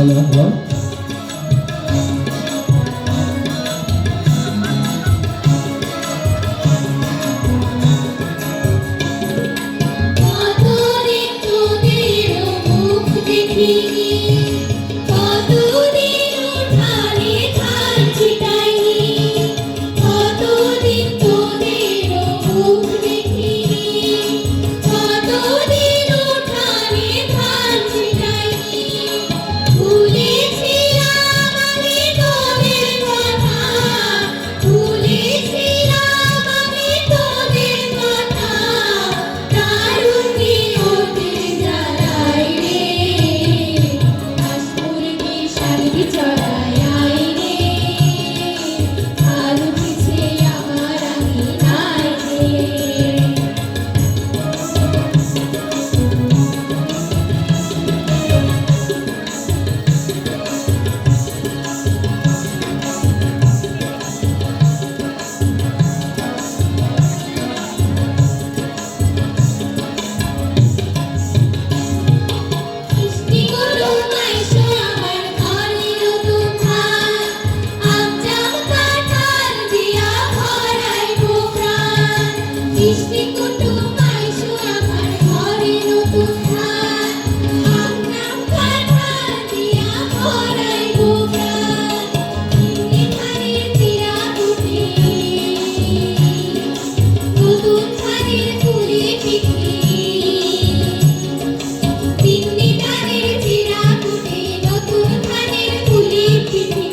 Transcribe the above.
তাহলে আমরা Thank দেখিনি ліпі дні.